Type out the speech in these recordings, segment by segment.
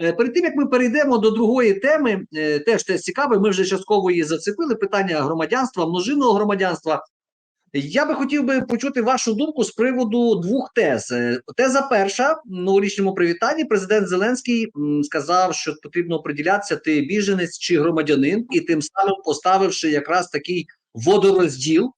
Е, Перед тим як ми перейдемо до другої теми, е, теж теж цікаве, ми вже частково її зацепили. Питання громадянства, множинного громадянства. Я би хотів би почути вашу думку з приводу двох тез. Е, Теза перша на урічному привітанні. Президент Зеленський сказав, що потрібно приділятися ти біженець чи громадянин, і тим самим поставивши якраз такий водорозділ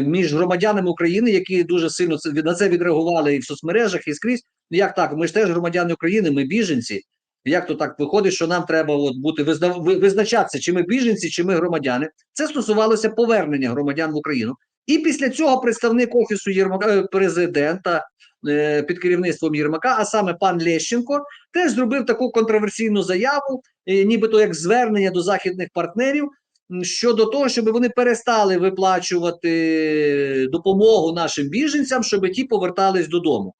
між громадянами України, які дуже сильно на це відреагували і в соцмережах, і скрізь. Ну, Як так? Ми ж теж громадяни України, ми біженці. Як то так виходить, що нам треба от бути визна, визначатися, чи ми біженці, чи ми громадяни? Це стосувалося повернення громадян в Україну. І після цього представник офісу Єрмака е, президента е, під керівництвом Єрмака, а саме пан Лещенко, теж зробив таку контроверсійну заяву, е, нібито як звернення до західних партнерів щодо того, щоб вони перестали виплачувати допомогу нашим біженцям, щоб ті повертались додому.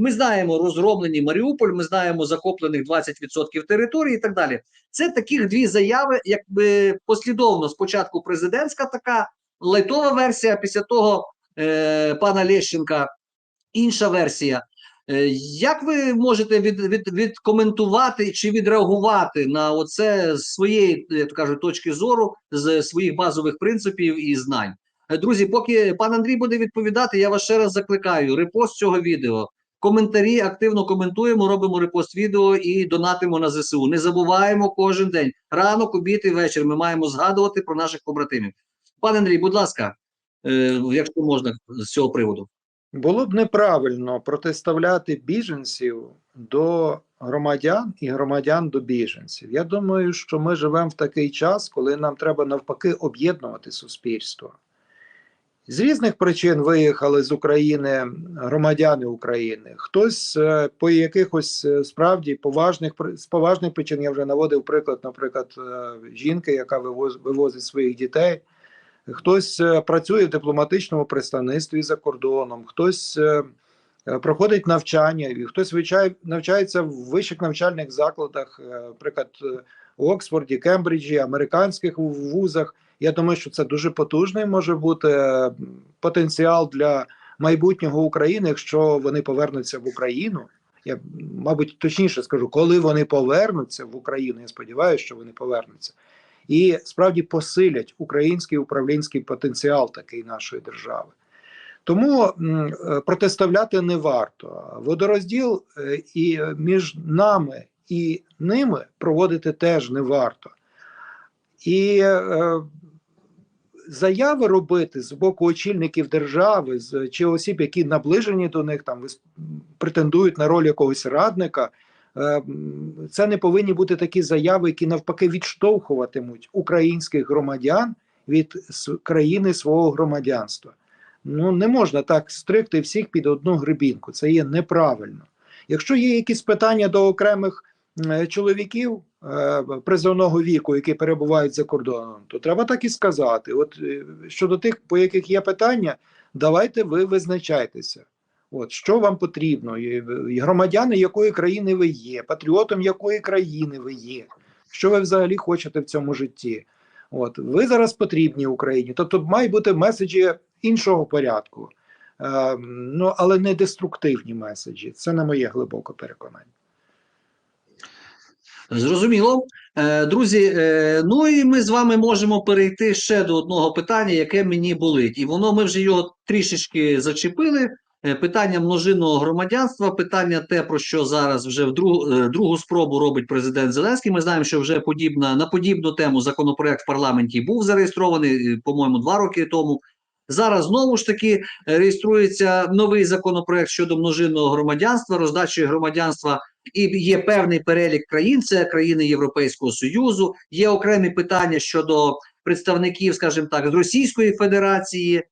Ми знаємо розгромлені Маріуполь, ми знаємо захоплених 20% території і так далі. Це таких дві заяви, якби послідовно. Спочатку президентська така лайтова версія, після того е, пана Лещенка інша версія. Е, як ви можете від, від, відкоментувати чи відреагувати на оце з своєї, як то кажуть, точки зору, з своїх базових принципів і знань? Е, Друзі, поки пан Андрій буде відповідати, я вас ще раз закликаю: репост цього відео. Коментарі активно коментуємо, робимо репост відео і донатимо на ЗСУ. Не забуваємо кожен день. Ранок, обід і вечір. Ми маємо згадувати про наших побратимів. Пане Андрій, будь ласка, е, якщо можна з цього приводу. Було б неправильно протиставляти біженців до громадян і громадян до біженців. Я думаю, що ми живемо в такий час, коли нам треба навпаки об'єднувати суспільство. З різних причин виїхали з України громадяни України. Хтось е, по якихось е, справді поважних з поважних причин я вже наводив приклад, наприклад, е, жінки, яка вивоз, вивозить своїх дітей. Хтось працює в дипломатичному представництві за кордоном, хтось проходить навчання, і хтось навчається в вищих навчальних закладах, наприклад, у Оксфорді, Кембриджі, американських вузах. Я думаю, що це дуже потужний може бути е, потенціал для майбутнього України, якщо вони повернуться в Україну. Я, мабуть, точніше скажу, коли вони повернуться в Україну, я сподіваюся, що вони повернуться і справді посилять український управлінський потенціал такий нашої держави. Тому е, протиставляти не варто. Водорозділ е, і між нами і ними проводити теж не варто. І заяви робити з боку очільників держави чи осіб, які наближені до них, там претендують на роль якогось радника. Е, Це не повинні бути такі заяви, які навпаки відштовхуватимуть українських громадян від країни свого громадянства. Ну не можна так стригти всіх під одну грибінку. Це є неправильно. Якщо є якісь питання до окремих е, чоловіків призовного віку, які перебувають за кордоном, то треба так і сказати. От е, щодо тих, по яких є питання, давайте ви визначайтеся. От що вам потрібно, і громадяни якої країни ви є, патріотом якої країни ви є, що ви взагалі хочете в цьому житті? От ви зараз потрібні Україні, тобто мають бути меседжі іншого порядку, е, ну але не деструктивні меседжі. Це на моє глибоке переконання. Зрозуміло. Е, Друзі, е, ну і ми з вами можемо перейти ще до одного питання, яке мені болить. І воно ми вже його трішечки зачепили. Е, Питання множинного громадянства, питання те, про що зараз вже в другу, другу спробу робить президент Зеленський. Ми знаємо, що вже подібна на подібну тему законопроект в парламенті був зареєстрований, по-моєму, два роки тому. Зараз знову ж таки е, реєструється новий законопроект щодо множинного громадянства, роздачі громадянства і є певний перелік країн, це країни Європейського Союзу. Є окремі питання щодо представників, скажімо так, з Російської Федерації.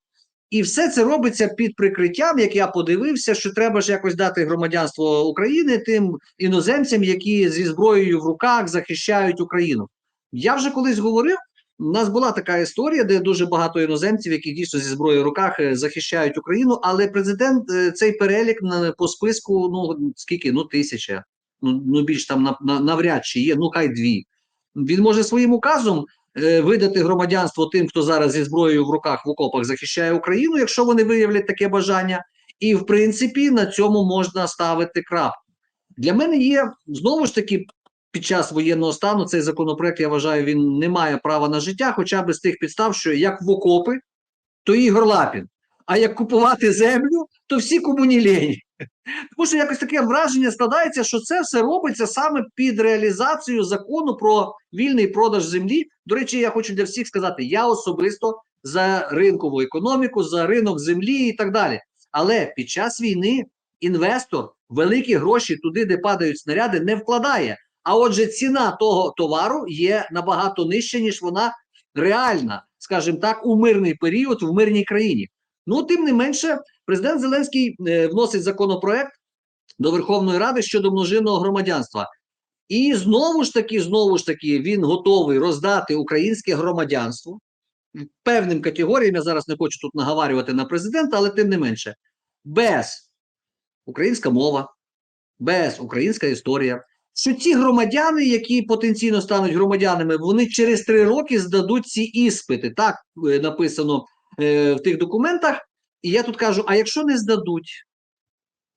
І все це робиться під прикриттям, як я подивився, що треба ж якось дати громадянство України тим іноземцям, які зі зброєю в руках захищають Україну. Я вже колись говорив. У нас була така історія, де дуже багато іноземців, які дійсно зі зброєю в руках е, захищають Україну, але президент е, цей перелік по списку, ну скільки? Ну тисяча. Ну, ну більш там на, на, навряд чи є, ну хай дві. Він може своїм указом е, видати громадянство тим, хто зараз зі зброєю в руках в окопах захищає Україну, якщо вони виявлять таке бажання. І в принципі на цьому можна ставити крапку. Для мене є знову ж таки під час воєнного стану цей законопроект, я вважаю, він не має права на життя, хоча б з тих підстав, що як в окопи, то Ігор Лапін. А як купувати землю, то всі комуні лені. Тому що якось таке враження складається, що це все робиться саме під реалізацію закону про вільний продаж землі. До речі, я хочу для всіх сказати: я особисто за ринкову економіку, за ринок землі і так далі. Але під час війни інвестор великі гроші туди, де падають снаряди, не вкладає. А отже, ціна того товару є набагато нижча, ніж вона реальна, скажімо так, у мирний період в мирній країні. Ну, тим не менше, президент Зеленський е, вносить законопроект до Верховної Ради щодо множинного громадянства. І знову ж таки, знову ж таки, він готовий роздати українське громадянство певним категоріям. Я зараз не хочу тут наговарювати на президента, але тим не менше, без українська мова, без українська історія. Що ці громадяни, які потенційно стануть громадянами, вони через три роки здадуть ці іспити. Так е, написано е, в тих документах. І я тут кажу: а якщо не здадуть,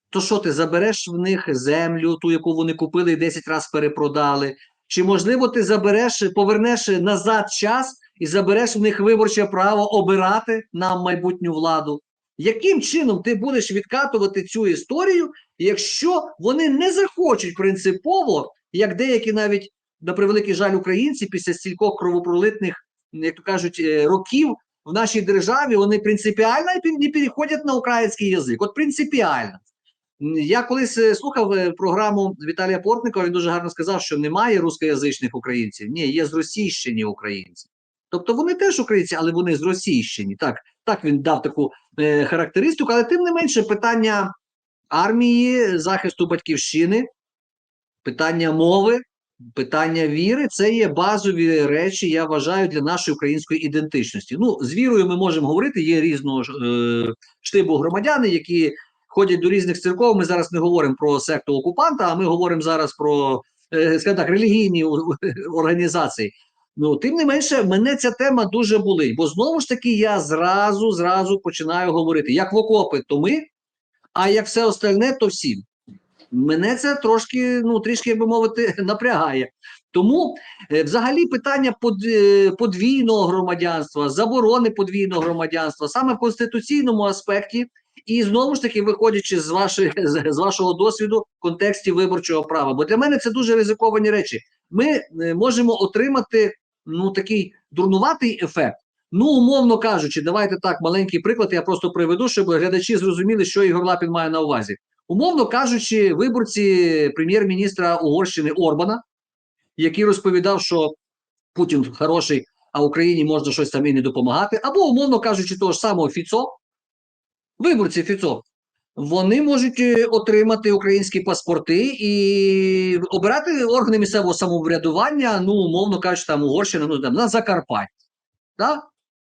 то що ти забереш в них землю, ту, яку вони купили і 10 разів перепродали? Чи можливо ти забереш, повернеш назад час і забереш в них виборче право обирати нам майбутню владу? Яким чином ти будеш відкатувати цю історію, якщо вони не захочуть принципово, як деякі навіть на превеликий жаль українці після стількох кровопролитних, як то кажуть, е, років в нашій державі вони принципіально не переходять на український язик. От принципіально. Я колись е, слухав е, програму Віталія Портникова, він дуже гарно сказав, що немає рускоязичних українців. Ні, є зросійщені українці. Тобто вони теж українці, але вони зросійщені. Так, так він дав таку е, характеристику, але тим не менше питання армії, захисту батьківщини, питання мови, питання віри це є базові речі, я вважаю, для нашої української ідентичності. Ну, з вірою ми можемо говорити, є різного е, штибу громадяни, які ходять до різних церков. Ми зараз не говоримо про секту окупанта, а ми говоримо зараз про е, скажімо так, релігійні організації. Ну, тим не менше, мене ця тема дуже болить, бо знову ж таки я зразу зразу починаю говорити: як в окопи, то ми, а як все остальне, то всім. Мене це трошки, ну трішки, як би мовити, напрягає. Тому е, взагалі питання е, подвійного громадянства, заборони подвійного громадянства саме в конституційному аспекті, і знову ж таки, виходячи з, вашої, з, вашого досвіду в контексті виборчого права. Бо для мене це дуже ризиковані речі. Ми е, можемо отримати ну такий дурнуватий ефект. Ну, умовно кажучи, давайте так, маленький приклад, я просто приведу, щоб глядачі зрозуміли, що Ігор Лапін має на увазі. Умовно кажучи, виборці прем'єр-міністра Угорщини Орбана, який розповідав, що Путін хороший, а Україні можна щось там і не допомагати, або, умовно кажучи, того ж самого Фіцо, виборці Фіцо, вони можуть е, отримати українські паспорти і обирати органи місцевого самоврядування, ну, умовно кажучи, там Угорщина, ну там на Закарпатті. Да?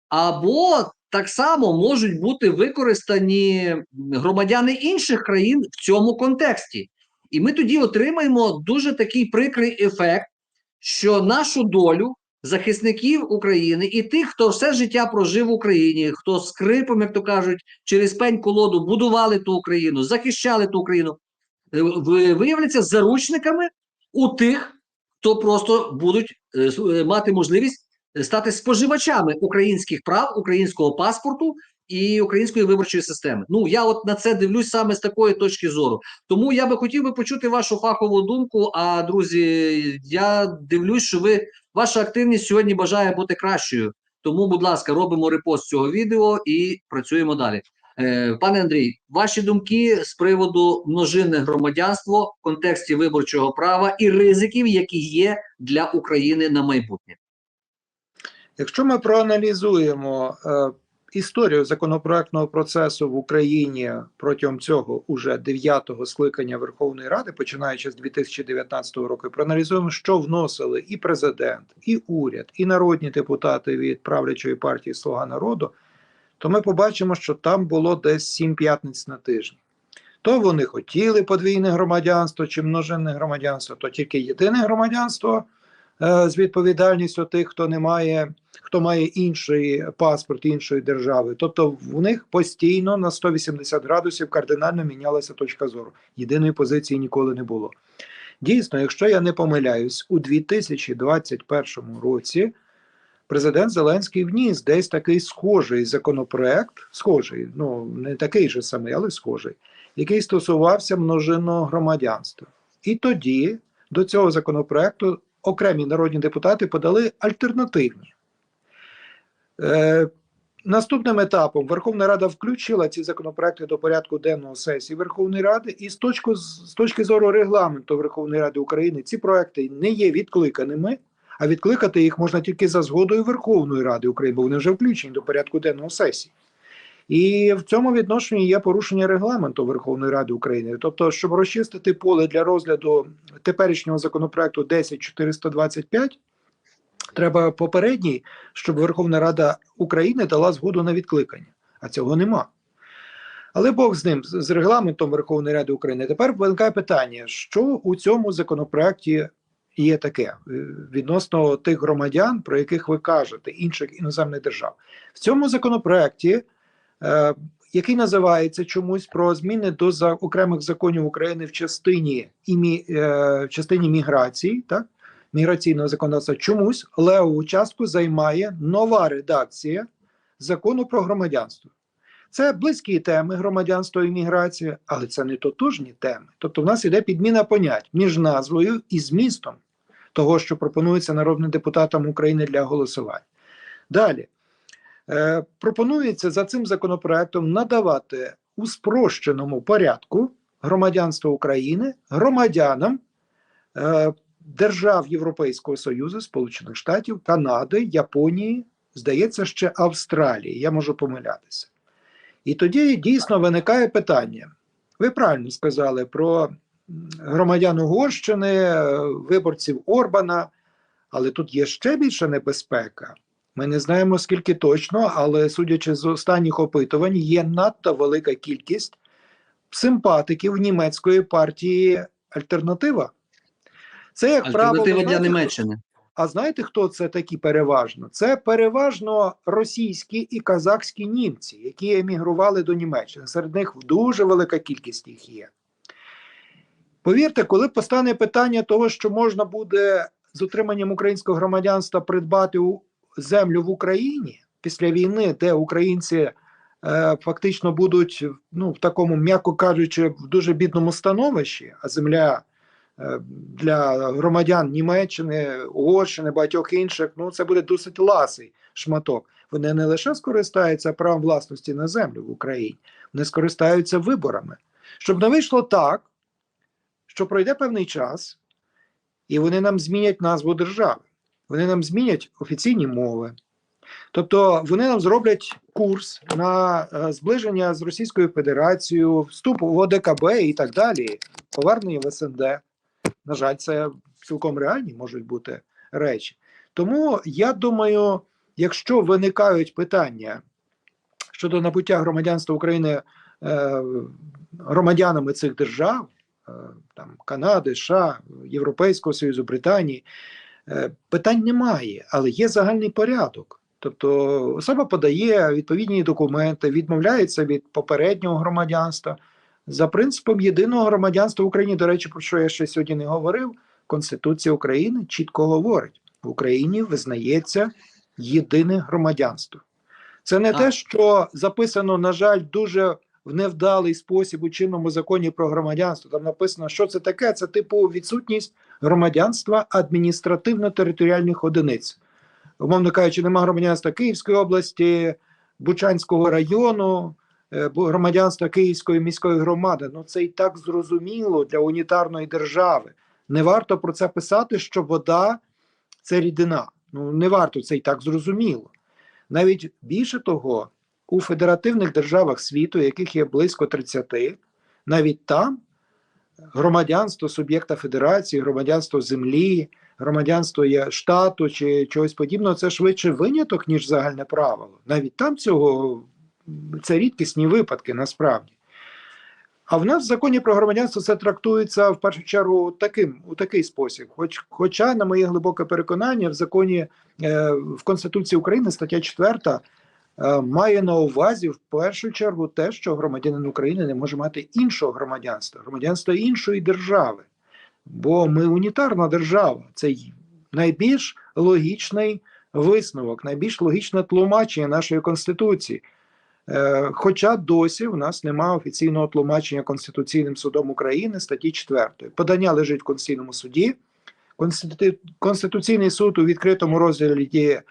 Або так само можуть бути використані громадяни інших країн в цьому контексті. І ми тоді отримаємо дуже такий прикрий ефект, що нашу долю захисників України і тих, хто все життя прожив в Україні, хто скрипом, як то кажуть, через пень колоду будували ту Україну, захищали ту Україну, е, ви- виявляться заручниками у тих, хто просто будуть е, е, мати можливість стати споживачами українських прав, українського паспорту і української виборчої системи. Ну я от на це дивлюсь саме з такої точки зору. Тому я би хотів би почути вашу фахову думку. А друзі, я дивлюсь, що ви ваша активність сьогодні бажає бути кращою. Тому, будь ласка, робимо репост цього відео і працюємо далі. Е, пане Андрій, ваші думки з приводу множинне громадянство в контексті виборчого права і ризиків, які є для України на майбутнє. Якщо ми проаналізуємо е, історію законопроектного процесу в Україні протягом цього уже дев'ятого скликання Верховної Ради, починаючи з 2019 року, проаналізуємо, що вносили і президент, і уряд, і народні депутати від правлячої партії Слуга народу, то ми побачимо, що там було десь сім п'ятниць на тиждень. То вони хотіли подвійне громадянство чи множинне громадянство, то тільки єдине громадянство з відповідальністю тих, хто не має, хто має інший паспорт іншої держави. Тобто в них постійно на 180 градусів кардинально мінялася точка зору. Єдиної позиції ніколи не було. Дійсно, якщо я не помиляюсь, у 2021 році президент Зеленський вніс десь такий схожий законопроект, схожий, ну не такий же самий, але схожий, який стосувався множинного громадянства. І тоді до цього законопроекту окремі народні депутати подали альтернативні. Е, Наступним етапом Верховна Рада включила ці законопроекти до порядку денного сесії Верховної Ради, і з точки, з точки зору регламенту Верховної Ради України ці проекти не є відкликаними, а відкликати їх можна тільки за згодою Верховної Ради України, бо вони вже включені до порядку денного сесії. І в цьому відношенні є порушення регламенту Верховної Ради України. Тобто, щоб розчистити поле для розгляду теперішнього законопроекту 10425, треба попередній, щоб Верховна Рада України дала згоду на відкликання, а цього нема. Але Бог з ним, з регламентом Верховної Ради України. Тепер виникає питання, що у цьому законопроекті є таке е, відносно тих громадян, про яких ви кажете, інших іноземних держав. В цьому законопроекті, який називається чомусь про зміни до за окремих законів України в частині імі, е, в частині міграції, так? міграційного законодавства, чомусь левову частку займає нова редакція закону про громадянство. Це близькі теми громадянства і міграція, але це не тотожні теми. Тобто, в нас іде підміна понять між назвою і змістом того, що пропонується народним депутатам України для голосування. Далі е, пропонується за цим законопроектом надавати у спрощеному порядку громадянство України громадянам е, держав Європейського Союзу, Сполучених Штатів, Канади, Японії, здається, ще Австралії. Я можу помилятися. І тоді дійсно виникає питання. Ви правильно сказали про громадян Угорщини, е, виборців Орбана, але тут є ще більша небезпека. Ми не знаємо скільки точно, але судячи з останніх опитувань, є надто велика кількість симпатиків німецької партії Альтернатива. Це як правило, для знаєте, Німеччини. а знаєте, хто це такі переважно? Це переважно російські і казахські німці, які емігрували до Німеччини. Серед них дуже велика кількість їх є. Повірте, коли постане питання того, що можна буде з отриманням українського громадянства придбати у- землю в Україні після війни, де українці е, фактично будуть ну, в такому, м'яко кажучи, в дуже бідному становищі, а земля е, для громадян Німеччини, Угорщини, багатьох інших, ну це буде досить ласий шматок. Вони не лише скористаються правом власності на землю в Україні, вони скористаються виборами. Щоб не вийшло так, що пройде певний час, і вони нам змінять назву держави, вони нам змінять офіційні мови. Тобто вони нам зроблять курс на е, зближення з Російською Федерацією, вступ в ОДКБ і так далі, повернення в СНД. На жаль, це цілком реальні можуть бути речі. Тому я думаю, якщо виникають питання щодо набуття громадянства України е, громадянами цих держав, е, там Канади, США, Європейського Союзу, Британії, питань немає, але є загальний порядок. Тобто особа подає відповідні документи, відмовляється від попереднього громадянства. За принципом єдиного громадянства в Україні, до речі, про що я ще сьогодні не говорив, Конституція України чітко говорить: в Україні визнається єдине громадянство. Це не А. те, що записано, на жаль, дуже в невдалий спосіб у чинному законі про громадянство. Там написано, що це таке. Це типу відсутність громадянства адміністративно-територіальних одиниць. Умовно кажучи, нема громадянства Київської області, Бучанського району, е, громадянства Київської міської громади. Ну це і так зрозуміло для унітарної держави. Не варто про це писати, що вода це рідина. Ну не варто це і так зрозуміло. Навіть більше того, у федеративних державах світу, яких є близько 30, навіть там громадянство суб'єкта федерації, громадянство землі, громадянство штату чи чогось подібного, це швидше виняток, ніж загальне правило. Навіть там цього це рідкісні випадки насправді. А в нас в законі про громадянство це трактується в першу чергу таким у такий спосіб. Хоч, хоча, на моє глибоке переконання, в законі е, в Конституції України стаття 4 е, має на увазі в першу чергу те, що громадянин України не може мати іншого громадянства, громадянства іншої держави. Бо ми унітарна держава. Це найбільш логічний висновок, найбільш логічне тлумачення нашої конституції. Е, Хоча досі в нас немає офіційного тлумачення Конституційним судом України статті 4. Подання лежить в Конституційному суді. Конституційний суд у відкритому розділі е,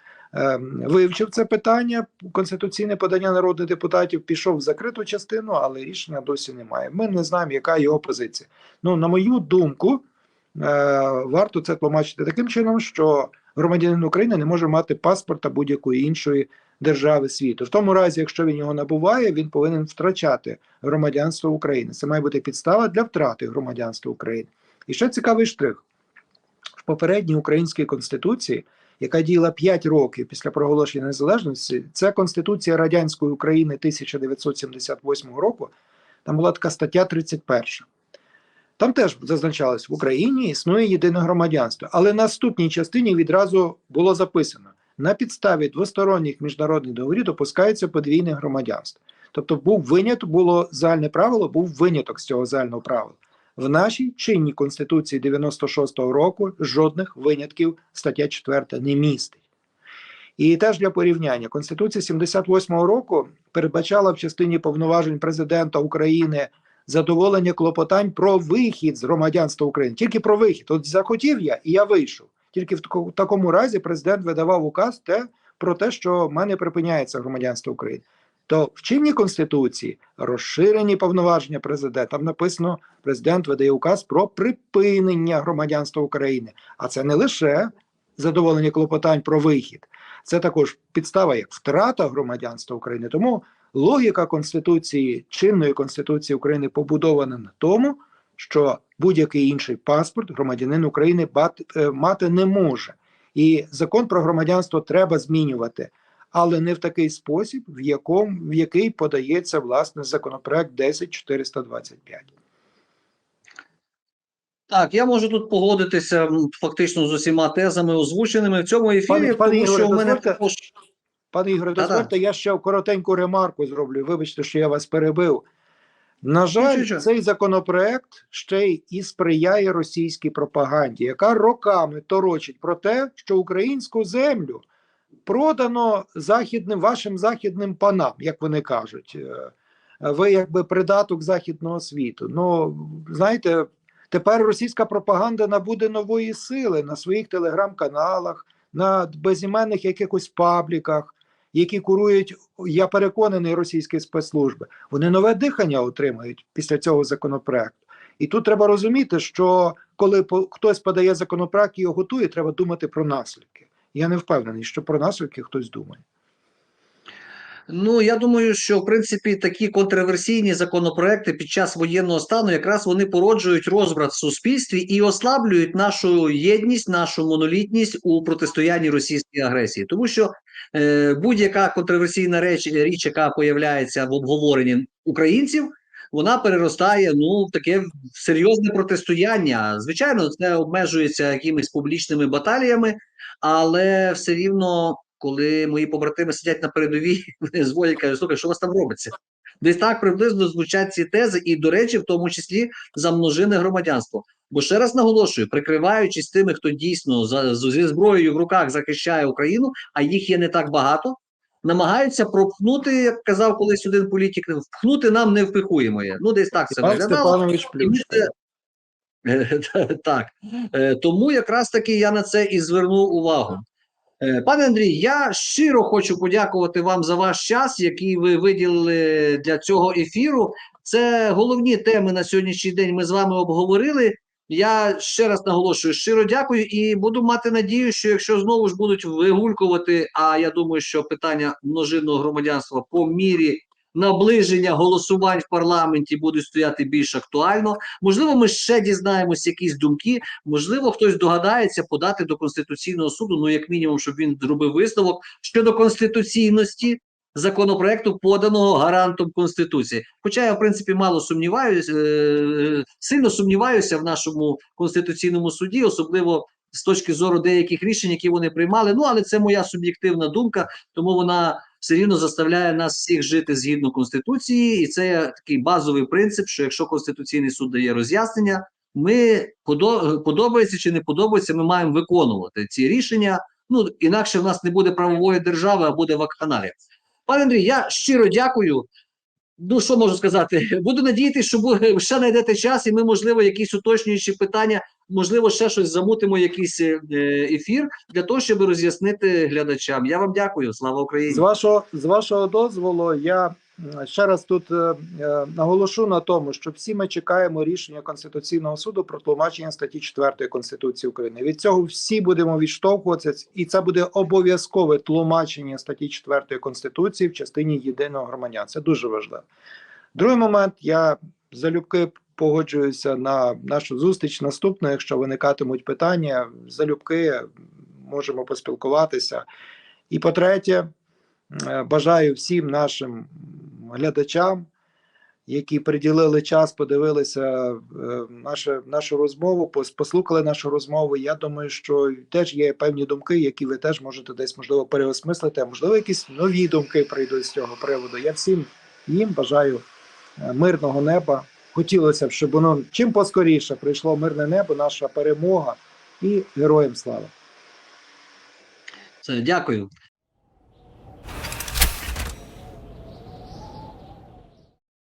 вивчив це питання. Конституційне подання народних депутатів пішов в закриту частину, але рішення досі немає. Ми не знаємо, яка його позиція. Ну, на мою думку, е, варто це тлумачити таким чином, що громадянин України не може мати паспорта будь-якої іншої держави світу. В тому разі, якщо він його набуває, він повинен втрачати громадянство України. Це має бути підстава для втрати громадянства України. І ще цікавий штрих в попередній українській конституції, яка діяла 5 років після проголошення незалежності, це Конституція радянської України 1978 року. Там була така стаття 31. Там теж зазначалось, в Україні існує єдине громадянство, але на наступній частині відразу було записано: на підставі двосторонніх міжнародних договорів допускається подвійне громадянство. Тобто був виняток, було загальне правило, був виняток з цього загального правила. В нашій чинній конституції 96-го року жодних винятків стаття 4 не містить. І теж для порівняння Конституція 78-го року передбачала в частині повноважень президента України задоволення клопотань про вихід з громадянства України. Тільки про вихід. От захотів я, і я вийшов. Тільки в тако- такому разі президент видавав указ те, про те, що в мене припиняється громадянство України. То в чинній конституції розширені повноваження президента. Там написано, президент видає указ про припинення громадянства України. А це не лише задоволення клопотань про вихід, це також підстава як втрата громадянства України. Тому логіка конституції чинної конституції України побудована на тому, що будь-який інший паспорт громадянин України е, мати не може. І закон про громадянство треба змінювати, але не в такий спосіб, в якому в який подається власне законопроект 10425. Так, я можу тут погодитися фактично з усіма тезами озвученими в цьому ефірі, Пане- пане тому Ігоре, що у мене також Пане Ігоре, дозвольте, я ще коротеньку ремарку зроблю. Вибачте, що я вас перебив. На жаль, Нічого. цей законопроект ще й і сприяє російській пропаганді, яка роками торочить про те, що українську землю продано західним вашим західним панам, як вони кажуть. Е, Ви якби придаток західного світу. Ну знаєте, тепер російська пропаганда набуде нової сили на своїх телеграм-каналах, на безіменних якихось пабліках, які курують, я переконаний, російські спецслужби. Вони нове дихання отримають після цього законопроекту. І тут треба розуміти, що коли хтось подає законопроект і його готує, треба думати про наслідки. Я не впевнений, що про наслідки хтось думає. Ну, я думаю, що в принципі такі контроверсійні законопроекти під час воєнного стану якраз вони породжують розбрат в суспільстві і ослаблюють нашу єдність, нашу монолітність у протистоянні російській агресії, тому що е, будь-яка контроверсійна реч, річ, яка появляється в обговоренні українців, вона переростає ну таке серйозне протистояння. Звичайно, це обмежується якимись публічними баталіями, але все рівно коли мої побратими сидять на передовій, вони дзвонять, кажуть, слухай, що у вас там робиться? Десь так приблизно звучать ці тези, і, до речі, в тому числі за множинне громадянство. Бо ще раз наголошую, прикриваючись тими, хто дійсно за, зі зброєю в руках захищає Україну, а їх є не так багато, намагаються пропхнути, як казав колись один політик, впхнути нам не впихуємо. Ну, десь так це виглядало. Так, Е, тому якраз таки я на це і звернув увагу. Е, Пане Андрій, я щиро хочу подякувати вам за ваш час, який ви виділили для цього ефіру. Це головні теми на сьогоднішній день. Ми з вами обговорили. Я ще раз наголошую, щиро дякую і буду мати надію, що якщо знову ж будуть вигулькувати, а я думаю, що питання множинного громадянства по мірі наближення голосувань в парламенті будуть стояти більш актуально. Можливо, ми ще дізнаємось якісь думки. Можливо, хтось догадається подати до конституційного суду. Ну, як мінімум, щоб він зробив висновок щодо конституційності законопроекту, поданого гарантом Конституції. Хоча я, в принципі, мало сумніваюся, е, сильно сумніваюся в нашому конституційному суді, особливо з точки зору деяких рішень, які вони приймали. Ну, але це моя суб'єктивна думка, тому вона все рівно заставляє нас всіх жити згідно конституції, і це такий базовий принцип, що якщо конституційний суд дає роз'яснення, ми подобається чи не подобається, ми маємо виконувати ці рішення. Ну інакше в нас не буде правової держави, а буде вакханалія. Пане Андрій, я щиро дякую. Ну, що можу сказати? Буду надіятися, що ви ще знайдете час, і ми, можливо, якісь уточнюючі питання, можливо, ще щось замутимо, якийсь е, ефір для того, щоб роз'яснити глядачам. Я вам дякую. Слава Україні! З вашого з вашого дозволу, я ще раз тут е, е, наголошу на тому, що всі ми чекаємо рішення Конституційного суду про тлумачення статті 4 Конституції України. Від цього всі будемо відштовхуватися, і це буде обов'язкове тлумачення статті 4 Конституції в частині єдиного громадян. Це дуже важливо. Другий момент я залюбки погоджуюся на нашу зустріч наступну. Якщо виникатимуть питання, залюбки можемо поспілкуватися. І по-третє, е, бажаю всім нашим глядачам, які приділили час, подивилися е, нашу, нашу розмову, послухали нашу розмову. Я думаю, що теж є певні думки, які ви теж можете десь можливо переосмислити, а можливо, якісь нові думки прийдуть з цього приводу. Я всім їм бажаю е, мирного неба. Хотілося б, щоб воно чим поскоріше прийшло мирне небо, наша перемога і героям слава. Дякую.